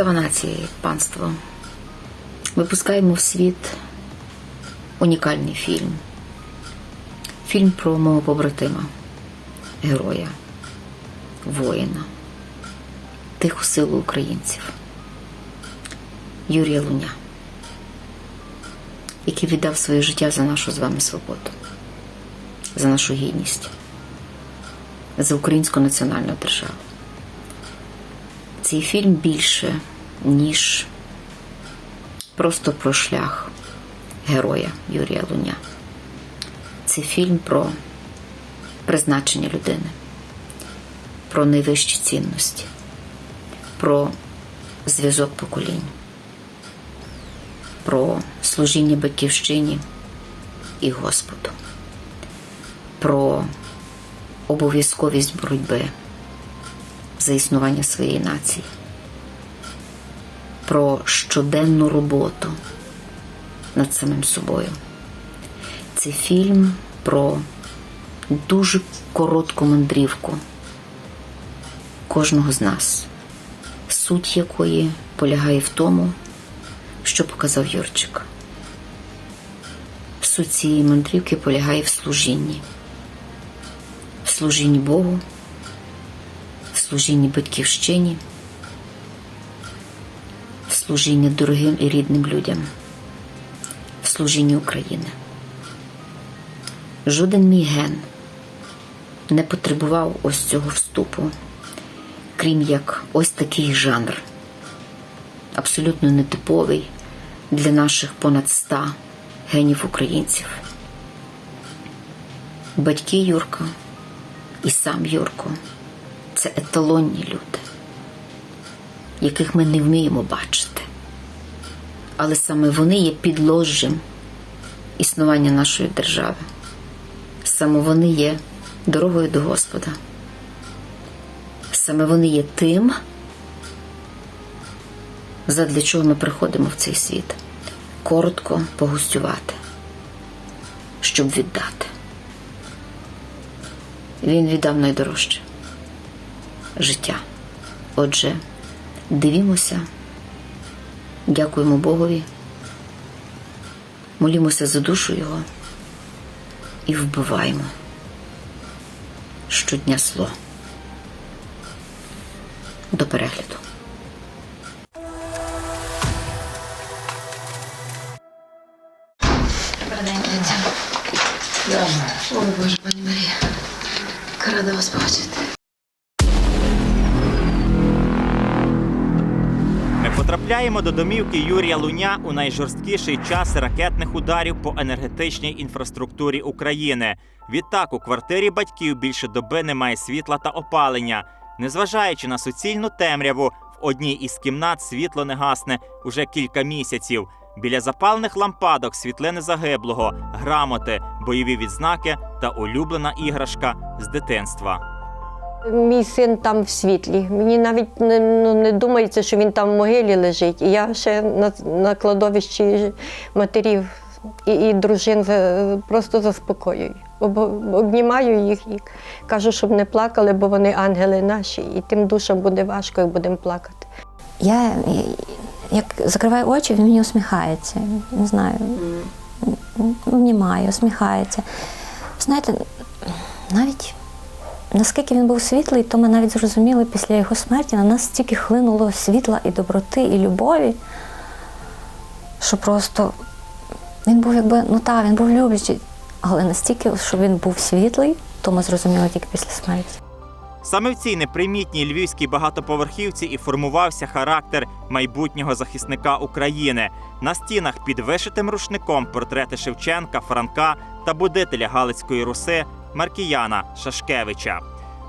Слава нації, панство. Випускаємо в світ унікальний фільм. Фільм про мого побратима, героя, воїна, тиху силу українців. Юрія Луня, який віддав своє життя за нашу з вами свободу, за нашу гідність, за українську національну державу. Цей фільм більше, ніж просто про шлях героя Юрія Луня. Це фільм про призначення людини, про найвищі цінності, про зв'язок поколінь, про служіння батьківщині і Господу, про обов'язковість боротьби за існування своєї нації, про щоденну роботу над самим собою. Це фільм про дуже коротку мандрівку кожного з нас, суть якої полягає в тому, що показав Юрчик. Суть цієї мандрівки полягає в служінні, в служінні Богу в служінні батьківщині, служінні дорогим і рідним людям, в служінні України. Жоден мій ген не потребував ось цього вступу, крім як ось такий жанр, абсолютно нетиповий для наших понад ста генів українців. Батьки Юрка і сам Юрко це еталонні люди, яких ми не вміємо бачити. Але саме вони є підложжям існування нашої держави. Саме вони є дорогою до Господа. Саме вони є тим, задля чого ми приходимо в цей світ. Коротко погостювати, щоб віддати. Він віддав найдорожче життя. Отже, дивімося, дякуємо Богові, молімося за душу Його і вбиваємо щодня зло. До перегляду. О, Боже, пані Марія. Рада вас бачити. Потрапляємо до домівки Юрія Луня у найжорсткіший час ракетних ударів по енергетичній інфраструктурі України. Відтак у квартирі батьків більше доби немає світла та опалення. Незважаючи на суцільну темряву, в одній із кімнат світло не гасне уже кілька місяців. Біля запалених лампадок світлини загиблого, грамоти, бойові відзнаки та улюблена іграшка з дитинства. Мій син там в світлі. Мені навіть не, ну, не думається, що він там в могилі лежить. І я ще на, на кладовищі матерів і, і дружин просто заспокоюю. Об- Обнімаю їх і кажу, щоб не плакали, бо вони ангели наші, і тим душам буде важко, як будемо плакати. Я як закриваю очі, він мені усміхається. Не знаю, обнімає, усміхається. Знаєте, навіть наскільки він був світлий, то ми навіть зрозуміли після його смерті на нас стільки хлинуло світла і доброти, і любові, що просто він був якби, ну так, він був люблячий, але настільки, що він був світлий, то ми зрозуміли тільки після смерті. Саме в цій непримітній львівській багатоповерхівці і формувався характер майбутнього захисника України. На стінах під вишитим рушником портрети Шевченка, Франка та будителя Галицької Руси Маркіяна Шашкевича.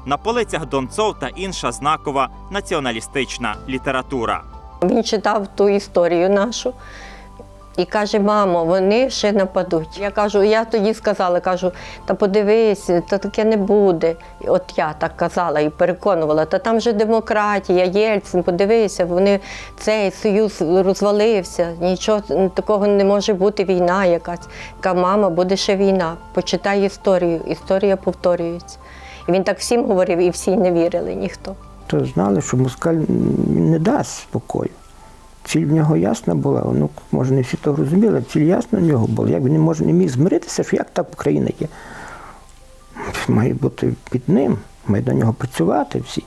На полицях Донцов та інша знакова націоналістична література. Він читав ту історію нашу і каже: мамо, вони ще нападуть. Я кажу, я тоді сказала, кажу, та подивись, та таке не буде. І от я так казала і переконувала, та там же демократія, Єльцин, подивися, вони цей союз розвалився, нічого такого не може бути, війна якась. Яка мама, буде ще війна. Почитай історію, історія повторюється. І він так всім говорив, і всі не вірили, ніхто. То знали, що москаль не дасть спокою. Ціль в нього ясна була. Ну, може, не всі то розуміли, ціль ясна в нього була. Як він може не міг змиритися, що як так Україна є? Має бути під ним, має до нього працювати всі.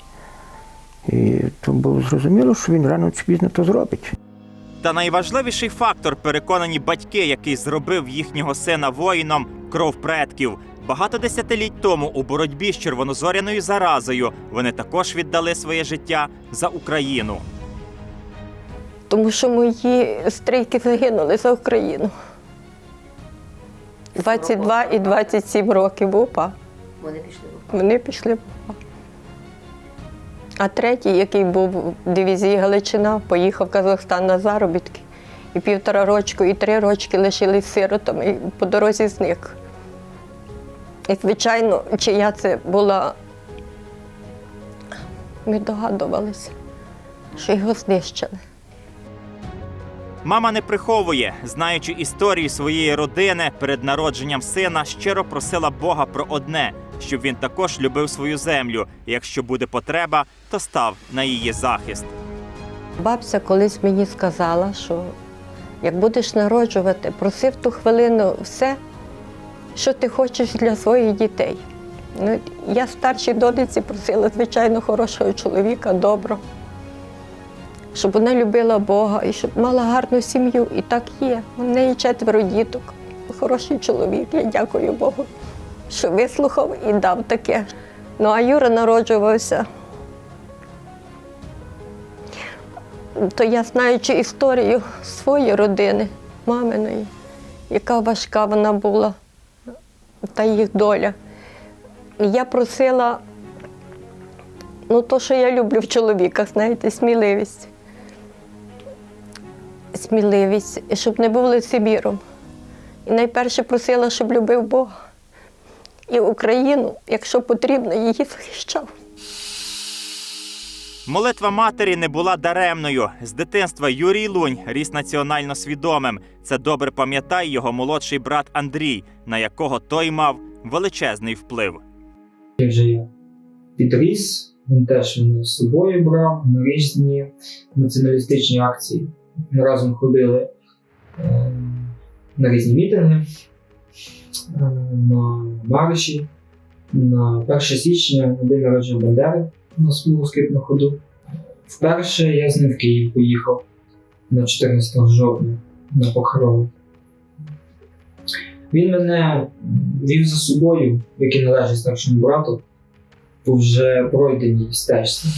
І то було зрозуміло, що він рано чи пізно то зробить. Та найважливіший фактор, переконані батьки, який зробив їхнього сина воїном кров предків. Багато десятиліть тому у боротьбі з червонозоряною заразою вони також віддали своє життя за Україну. Тому що мої стрійки загинули за Україну. 22 і 27 років в УПА. Вони пішли в УПА. Вони пішли в УПА. А третій, який був в дивізії Галичина, поїхав в Казахстан на заробітки. І півтора рочку, і три рочки лишились сиротами, і по дорозі зник. І, звичайно, чия це була, ми догадувалися, що його знищили. Мама не приховує, знаючи історію своєї родини перед народженням сина, щиро просила Бога про одне, щоб він також любив свою землю. Якщо буде потреба, то став на її захист. Бабця колись мені сказала, що як будеш народжувати, проси в ту хвилину все, що ти хочеш для своїх дітей. Ну, я старшій донеці просила, звичайно, хорошого чоловіка, доброго, щоб вона любила Бога і щоб мала гарну сім'ю. І так є. У неї четверо діток. Хороший чоловік. Я дякую Богу, що вислухав і дав таке. Ну а Юра народжувався то я знаючи історію своєї родини, маминої, яка важка вона була, та їх доля. Я просила, ну, то, що я люблю в чоловіках, знаєте, сміливість. Сміливість, і щоб не був лицеміром. І найперше просила, щоб любив Бога. І Україну, якщо потрібно, її захищав. Молитва матері не була даремною. З дитинства Юрій Лунь ріс національно свідомим. Це добре пам'ятає його молодший брат Андрій, на якого той мав величезний вплив. Він вже я підріс, він теж мене з собою брав на різні націоналістичні акції. Разом ходили е, на різні мітинги, е, на марші, на 1 січня, на день народження Бандери на смугу ходу. Вперше я з ним в Київ поїхав на 14 жовтня на похорон. Він мене вів за собою, як і належить старшому брату, по вже пройденій стежці.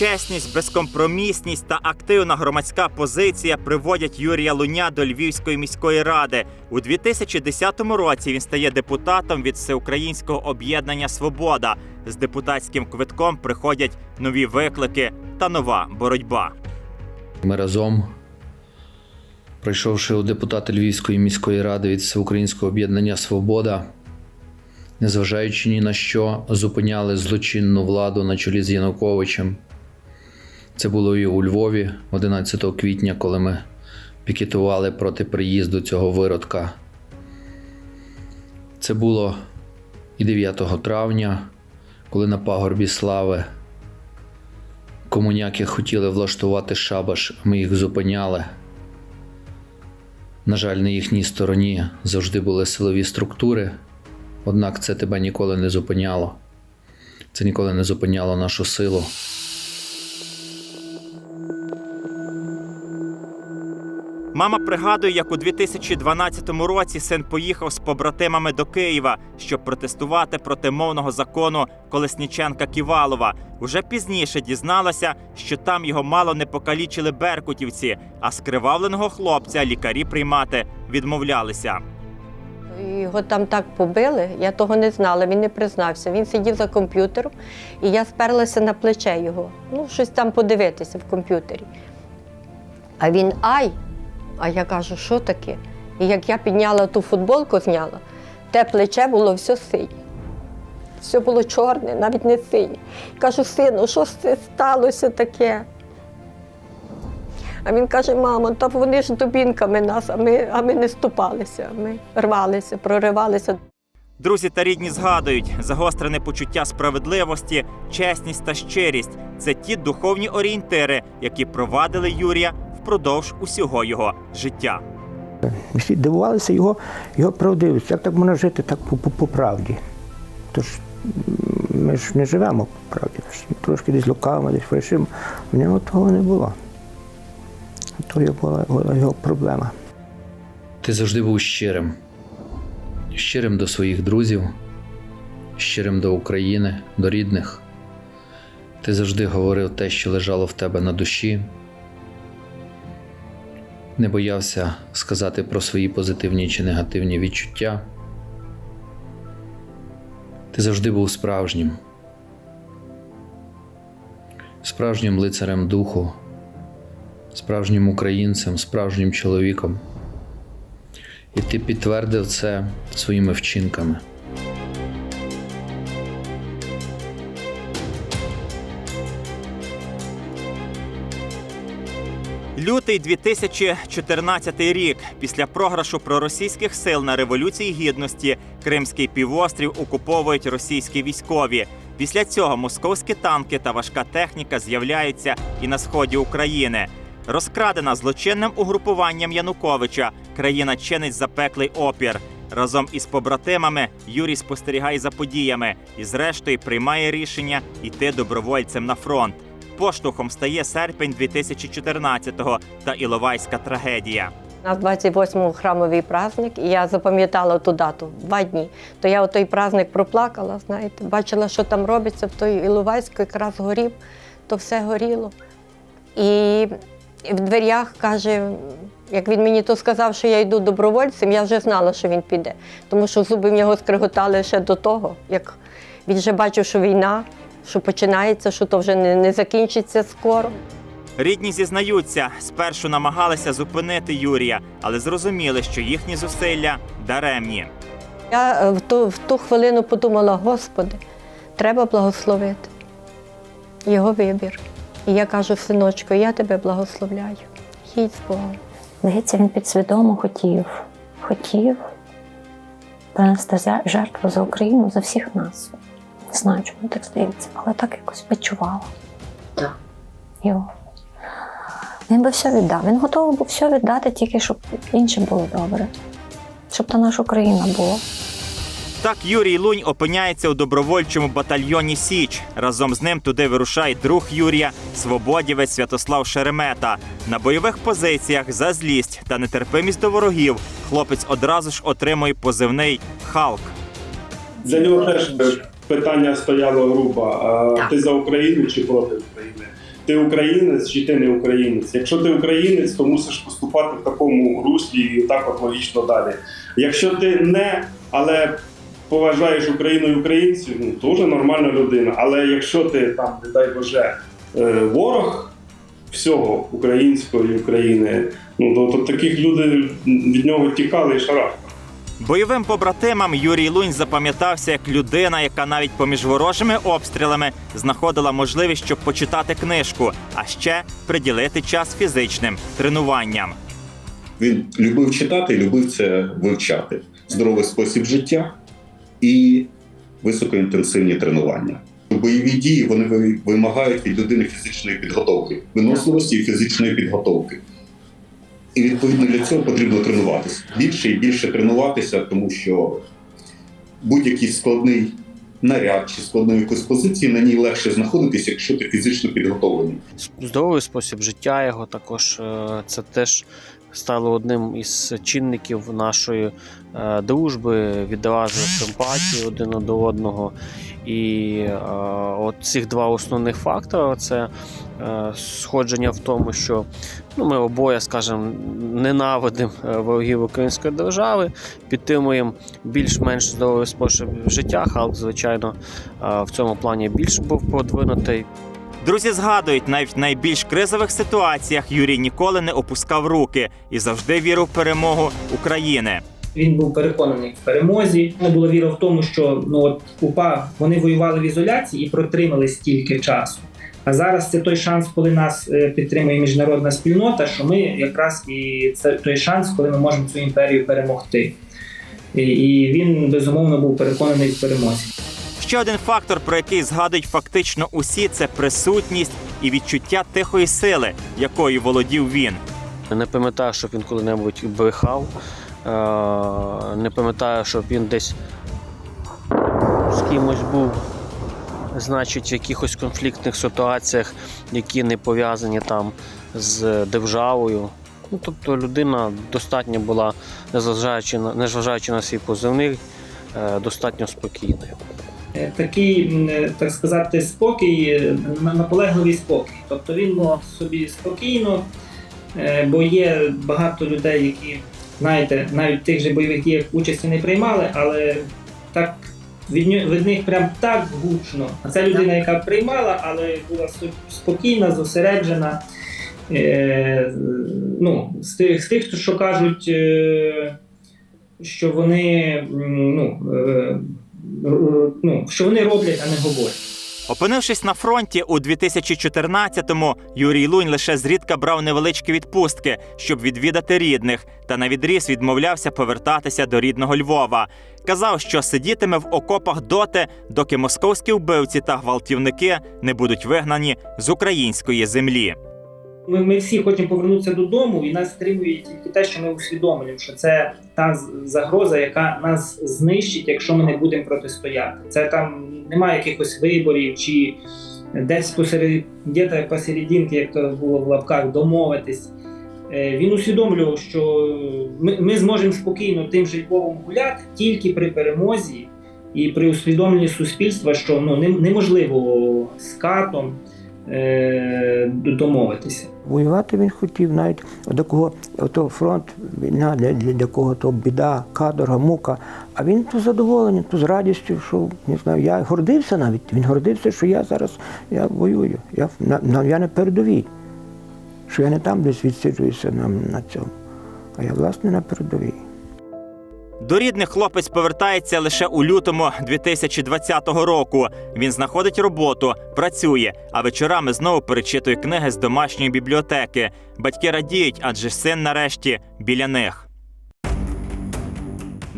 Чесність, безкомпромісність та активна громадська позиція приводять Юрія Луня до Львівської міської ради. У 2010 році він стає депутатом від Всеукраїнського об'єднання Свобода. З депутатським квитком приходять нові виклики та нова боротьба. Ми разом, пройшовши у депутати Львівської міської ради від Всеукраїнського об'єднання Свобода, незважаючи ні на що, зупиняли злочинну владу на чолі з Януковичем. Це було і у Львові 11 квітня, коли ми пікетували проти приїзду цього виродка. Це було і 9 травня, коли на пагорбі слави Комуняки хотіли влаштувати шабаш, ми їх зупиняли. На жаль, на їхній стороні завжди були силові структури, однак це тебе ніколи не зупиняло. Це ніколи не зупиняло нашу силу. Мама пригадує, як у 2012 році син поїхав з побратимами до Києва, щоб протестувати проти мовного закону Колесніченка Ківалова. Уже пізніше дізналася, що там його мало не покалічили беркутівці, а скривавленого хлопця лікарі приймати відмовлялися. Його там так побили, я того не знала, він не признався. Він сидів за комп'ютером, і я сперлася на плече його. Ну, щось там подивитися в комп'ютері. А він ай! А я кажу, що таке? І як я підняла ту футболку, зняла, те плече було все синє. Все було чорне, навіть не синє. Кажу, сину, що це сталося таке? А він каже, мамо, та вони ж дубінками нас, а ми, а ми не ступалися, ми рвалися, проривалися. Друзі та рідні згадують загострене почуття справедливості, чесність та щирість це ті духовні орієнтири, які провадили Юрія впродовж усього його життя. Всі дивувалися його, його правдивості. Як так можна жити так по, по, по правді? Тож ми ж не живемо по правді, трошки десь лукавимо, десь фальшимо. В нього того не було. То його була була його проблема. Ти завжди був щирим. Щирим до своїх друзів, щирим до України, до рідних. Ти завжди говорив те, що лежало в тебе на душі. Не боявся сказати про свої позитивні чи негативні відчуття. Ти завжди був справжнім, справжнім лицарем духу, справжнім українцем, справжнім чоловіком. І ти підтвердив це своїми вчинками. Лютий 2014 рік. Після програшу проросійських сил на революції гідності Кримський півострів окуповують російські військові. Після цього московські танки та важка техніка з'являються і на сході України. Розкрадена злочинним угрупуванням Януковича. Країна чинить запеклий опір. Разом із побратимами Юрій спостерігає за подіями і, зрештою, приймає рішення йти добровольцем на фронт. Поштовхом стає серпень 2014-го та Іловайська трагедія. У нас 28-му храмовий праздник, і я запам'ятала ту дату два дні. То я той праздник проплакала, знаєте, бачила, що там робиться в той Іловайську, якраз горів, то все горіло. І в дверях каже, як він мені то сказав, що я йду добровольцем, я вже знала, що він піде. Тому що зуби в нього скриготали ще до того, як він вже бачив, що війна, що починається, що то вже не, не закінчиться скоро. Рідні зізнаються, спершу намагалися зупинити Юрія, але зрозуміли, що їхні зусилля даремні. Я е, в ту, в ту хвилину подумала, Господи, треба благословити його вибір. І я кажу, синочко, я тебе благословляю. Їдь з Богом. Здається, він підсвідомо хотів, хотів принести жертву за Україну, за всіх нас. Не знаю, чому так здається, але так якось відчувала. Так. Його. Він би все віддав. Він готовий був все віддати, тільки щоб іншим було добре. Щоб та наша Україна була. Так Юрій Лунь опиняється у добровольчому батальйоні Січ. Разом з ним туди вирушає друг Юрія, свободівець Святослав Шеремета. На бойових позиціях за злість та нетерпимість до ворогів хлопець одразу ж отримує позивний Халк. Для нього теж питання стояло грубо. А ти за Україну чи проти України? Ти українець чи ти не українець? Якщо ти українець, то мусиш поступати в такому руслі і так от логічно далі. Якщо ти не, але поважаєш Україну і українців, ну теж нормальна людина. Але якщо ти там, не дай Боже, е, ворог всього української України, ну то, то таких люди від нього тікали і шарахали. Бойовим побратимам Юрій Лунь запам'ятався як людина, яка навіть поміж ворожими обстрілами знаходила можливість, щоб почитати книжку, а ще приділити час фізичним тренуванням. Він любив читати, любив це вивчати. Здоровий спосіб життя і високоінтенсивні тренування. Бойові дії вони ви- вимагають від людини фізичної підготовки, виносливості і фізичної підготовки. І відповідно для цього потрібно тренуватися. Більше і більше тренуватися, тому що будь-який складний наряд чи складної якоїсь позиції на ній легше знаходитися, якщо ти фізично підготовлений. здоровий спосіб життя його також е, це теж стало одним із чинників нашої е, дружби, відразу симпатії один до одного. І е, от цих два основних фактори це е, сходження в тому, що ну, ми обоє, скажімо, ненавидимо ворогів української держави, підтримуємо більш-менш здоровий спосіб життя. Халк, звичайно, в цьому плані більш був продвинутий. Друзі згадують, навіть в найбільш кризових ситуаціях Юрій ніколи не опускав руки і завжди вірив в перемогу України. Він був переконаний в перемозі. Не було віри в тому, що ну от УПА вони воювали в ізоляції і протримали стільки часу. А зараз це той шанс, коли нас е, підтримує міжнародна спільнота, що ми якраз і це той шанс, коли ми можемо цю імперію перемогти. І він безумовно був переконаний в перемозі. Ще один фактор, про який згадують фактично усі, це присутність і відчуття тихої сили, якою володів він. Не пам'ятаю, щоб він коли-небудь брехав. Е, Не пам'ятаю, щоб він десь з кимось був, значить, в якихось конфліктних ситуаціях, які не пов'язані там з державою. Ну, тобто людина достатньо була, незважаючи на, незважаючи на свій позивний, е, достатньо спокійною. Е, Такий, е, так сказати, спокій, е, наполегливий спокій. Тобто він собі спокійно, бо є багато людей, які, знаєте, навіть тих же бойових діях участі не приймали, але так від, від них прям так гучно. А це людина, яка приймала, але була спокійна, зосереджена. Е, ну, з тих, з тих, що кажуть, е, що вони ну, е, ну, що вони роблять, а не говорять. Опинившись на фронті у 2014-му, Юрій Лунь лише зрідка брав невеличкі відпустки, щоб відвідати рідних, та на відріз відмовлявся повертатися до рідного Львова. Казав, що сидітиме в окопах доти, доки московські вбивці та гвалтівники не будуть вигнані з української землі. Ми, ми всі хочемо повернутися додому, і нас стримує тільки те, що ми усвідомлюємо, що це та загроза, яка нас знищить, якщо ми не будемо протистояти. Це там немає якихось виборів чи десь посеред посерединки, як то було в лапках, домовитись. Е, Він усвідомлював, що ми, ми зможемо спокійно тим же гуляти тільки при перемозі і при усвідомленні суспільства, що ну, нем- неможливо з катом домовитися. Воювати він хотів навіть до кого ото фронт, війна, для, для, кого то біда, каторга, мука. А він то задоволений, то з радістю, що не знаю, я гордився навіть. Він гордився, що я зараз я воюю. Я, на, я на передовій. Що я не там десь відсиджуюся на, на цьому, а я власне на передовій. До рідних хлопець повертається лише у лютому 2020 року. Він знаходить роботу, працює, а вечорами знову перечитує книги з домашньої бібліотеки. Батьки радіють, адже син нарешті біля них.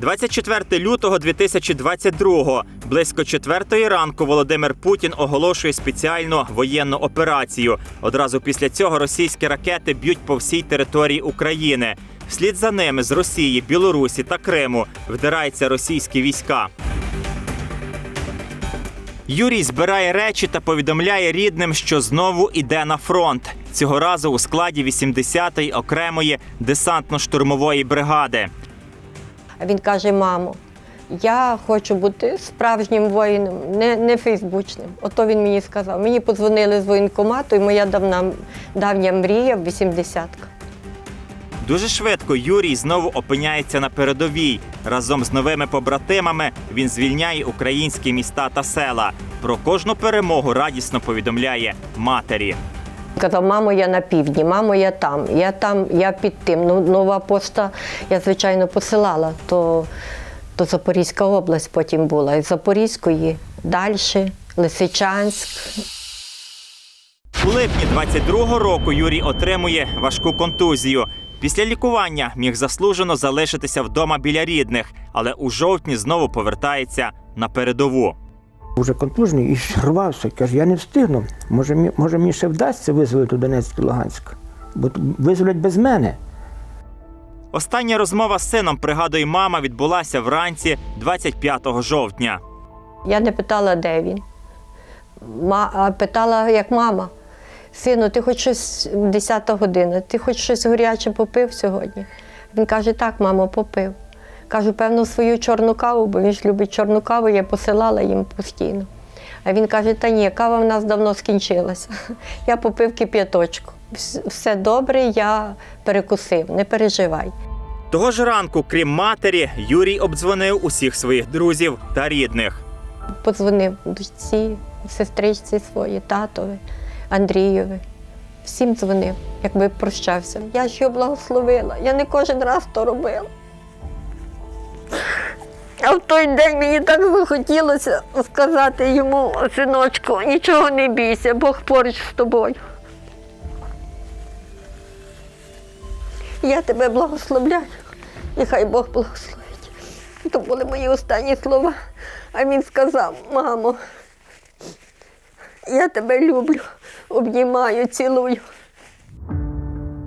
24 лютого 2022 близько 4 ранку Володимир Путін оголошує спеціальну воєнну операцію. Одразу після цього російські ракети б'ють по всій території України. Вслід за ними з Росії, Білорусі та Криму вдираються російські війська. Юрій збирає речі та повідомляє рідним, що знову іде на фронт. Цього разу у складі 80-ї окремої десантно-штурмової бригади. Він каже: мамо, я хочу бути справжнім воїном, не, не фейсбучним. Ото він мені сказав. Мені подзвонили з воєнкомату, і моя давна, давня мрія 80-ка. Дуже швидко Юрій знову опиняється на передовій. Разом з новими побратимами він звільняє українські міста та села. Про кожну перемогу радісно повідомляє матері. Казав, мамо, я на півдні, мамо, я там, я там, я під тим. Ну, нова пошта я, звичайно, посилала, то, то Запорізька область потім була. Із Запорізької далі, Лисичанськ. У липні 22-го року Юрій отримує важку контузію. Після лікування міг заслужено залишитися вдома біля рідних, але у жовтні знову повертається на передову. Уже контужний і рвався. Каже, я не встигну. Може, може мені ще вдасться визволити Донецьк і Луганськ. Бо визволять без мене. Остання розмова з сином, пригадує мама, відбулася вранці 25 жовтня. Я не питала, де він. Питала, як мама. Сину, ти хоч щось 10 година, ти хоч щось гаряче попив сьогодні? Він каже, так, мамо, попив. Кажу, певно, свою чорну каву, бо він ж любить чорну каву, я посилала їм постійно. А він каже, та ні, кава в нас давно скінчилася. Я попив кип'яточку. Все добре, я перекусив, не переживай. Того ж ранку, крім матері, Юрій обдзвонив усіх своїх друзів та рідних. Подзвонив дочці, сестричці своїй, татові, Андрієві. Всім дзвонив, якби прощався. Я ж його благословила. Я не кожен раз то робила. А в той день мені так захотілося сказати йому, синочку, нічого не бійся, Бог поруч з тобою. Я тебе благословляю, і хай Бог благословить. То були мої останні слова. А він сказав: мамо, я тебе люблю, обнімаю, цілую.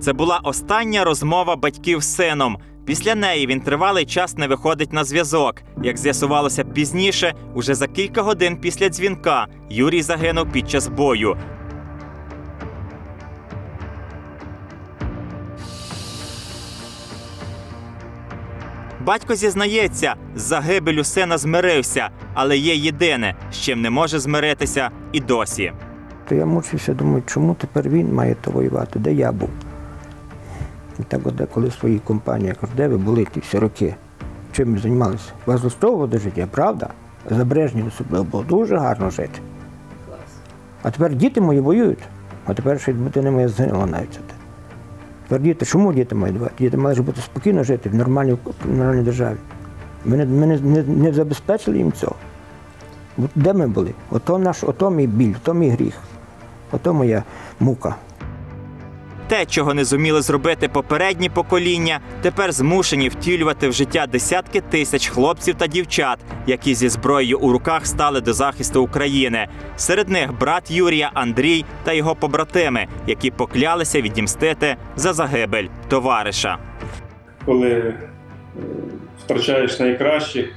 Це була остання розмова батьків з сином. Після неї він тривалий час не виходить на зв'язок. Як з'ясувалося пізніше, уже за кілька годин після дзвінка Юрій загинув під час бою. Батько зізнається, з загибелю сина змирився, але є єдине, з чим не може змиритися і досі. То я мучився, думаю, чому тепер він має то воювати, де я був. І так от деколи в своїй компанії, я кажу, де ви були ті всі роки? Чим ви займалися? Вас влаштовувало до життя, правда? За Брежнєва особливо було дуже гарно жити. А тепер діти мої воюють. А тепер ще дитина моя згинула навіть. Тепер діти, чому діти мають? Діти ж бути спокійно жити в нормальній, в нормальній державі. Ми, ми не, не, не забезпечили їм цього. Де ми були? Ото наш, ото мій біль, ото мій гріх, ото моя мука. Те, чого не зуміли зробити попередні покоління, тепер змушені втілювати в життя десятки тисяч хлопців та дівчат, які зі зброєю у руках стали до захисту України. Серед них брат Юрія Андрій та його побратими, які поклялися відімстити за загибель товариша. коли е, втрачаєш найкращих,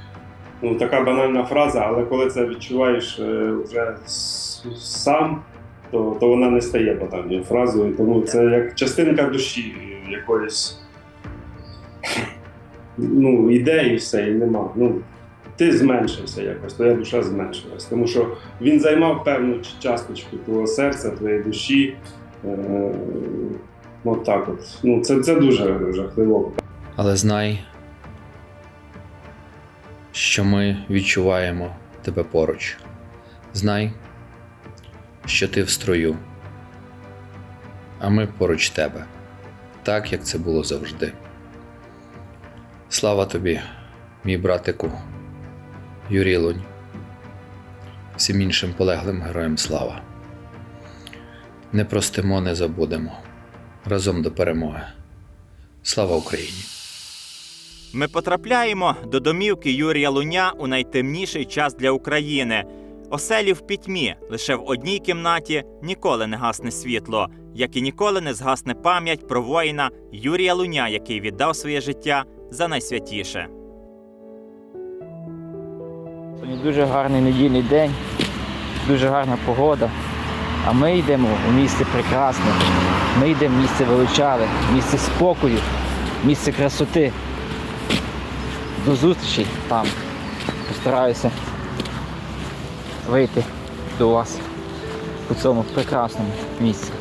ну така банальна фраза, але коли це відчуваєш е, вже сам, то, то вона не стає банальною фразою. Тому це як частинка душі якоїсь. Ну, ідеї все, і нема. Ну, ти зменшився якось, твоя душа зменшилась. Тому що він займав певну часточку твого серця, твоєї душі. Е, от так от. Ну, це, це дуже жахливо. Але знай, що ми відчуваємо тебе поруч. Знай, що ти в строю, а ми поруч тебе, так як це було завжди. Слава тобі, мій братику, Юрій Лунь, всім іншим полеглим героям слава. Не простимо, не забудемо. Разом до перемоги. Слава Україні! Ми потрапляємо до домівки Юрія Луня у найтемніший час для України. Оселі в пітьмі, лише в одній кімнаті ніколи не гасне світло, як і ніколи не згасне пам'ять про воїна Юрія Луня, який віддав своє життя за найсвятіше. Сьогодні дуже гарний недільний день, дуже гарна погода. А ми йдемо у місце прекрасне. Ми йдемо в місце величаве, місце спокою, місце красоти. До зустрічі там. Постараюся вийти до вас у цьому прекрасному місці.